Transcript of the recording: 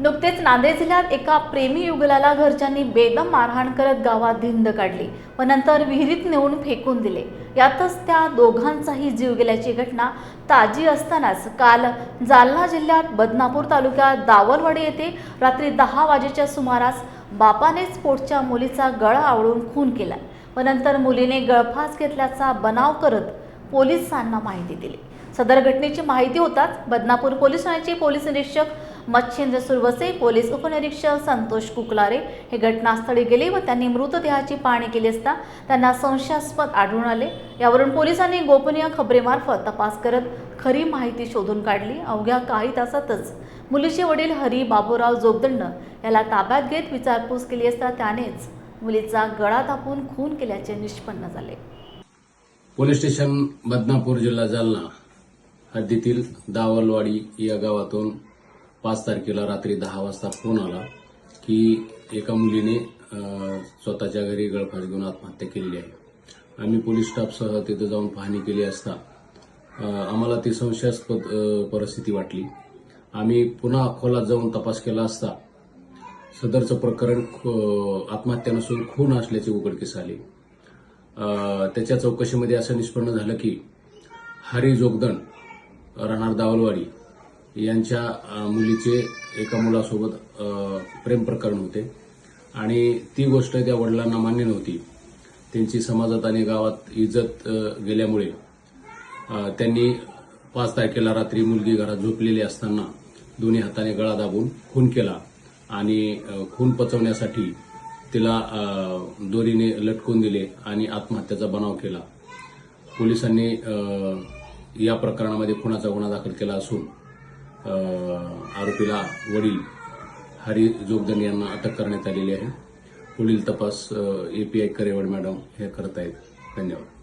नुकतेच नांदेड जिल्ह्यात एका प्रेमी युगलाला घरच्यांनी बेदम मारहाण करत गावात धिंद काढली व नंतर विहिरीत नेऊन फेकून दिले. यातच त्या दोघांचाही जीव गेल्याची घटना ताजी असतानाच काल जालना जिल्ह्यात बदनापूर तालुक्यात दावलवाडी येथे रात्री दहा वाजेच्या सुमारास बापानेच पोटच्या मुलीचा गळा आवळून खून केला व नंतर मुलीने गळफास घेतल्याचा बनाव करत पोलिसांना माहिती दिली. सदर घटनेची माहिती होताच बदनापूर पोलीस ठाण्याचे पोलीस निरीक्षक मच्छिंद्र सुरवसे पोलीस उपनिरीक्षक संतोष कुकलारे हे घटनास्थळी गेले व त्यांनी मृतदेहाची पाहणी केली असता त्यांना संशयास्पद आढळून आले. यावरून पोलिसांनी गोपनीय खबरेमार्फत तपास करत खरी माहिती शोधून काढली. अवघ्या काही तासातच मुलीचे वडील हरी बाबूराव जोगदंड याला ताब्यात घेत विचारपूस केली असता त्यानेच मुलीचा गळा दाबून खून केल्याचे निष्पन्न झाले. पोलीस स्टेशन बदनापूर जिल्हा जालना हद्दीतील दावलवाडी या गावातून पाच तारखेला रात्री दहा वाजता फोन आला की एका मुलीने स्वतःच्या घरी गळफास घेऊन आत्महत्या केलेली आहे. आम्ही पोलीस स्टाफसह तिथं जाऊन पाहणी केली असता आम्हाला ती संशयास्पद परिस्थिती वाटली. आम्ही पुन्हा अकोलात जाऊन तपास केला असता सदरचं प्रकरण आत्महत्या नसून खून असल्याचे उघडकीस आले. त्याच्या चौकशीमध्ये असं निष्पन्न झालं की हरी जोगदण राहणार दावलवाडी यांच्या मुलीचे एका मुलासोबत प्रेम प्रकरण होते. आणि ती गोष्ट त्या वडिलांना मान्य नव्हती. त्यांची समाजात आणि गावात इज्जत गेल्यामुळे त्यांनी पाच तारखेला रात्री मुलगी घरात झोपलेली असताना दोन्ही हाताने गळा दाबून खून केला आणि खून पचवण्यासाठी तिला दोरीने लटकून दिले आणि आत्महत्याचा बनाव केला. पोलिसांनी या प्रकरणामध्ये खुनाचा गुन्हा दाखल केला असून आरोपीला वडील हरी जोगदन यांना अटक करण्यात आलेली आहे. पुढील तपास A P I Karewad madam हे करत आहेत धन्यवाद.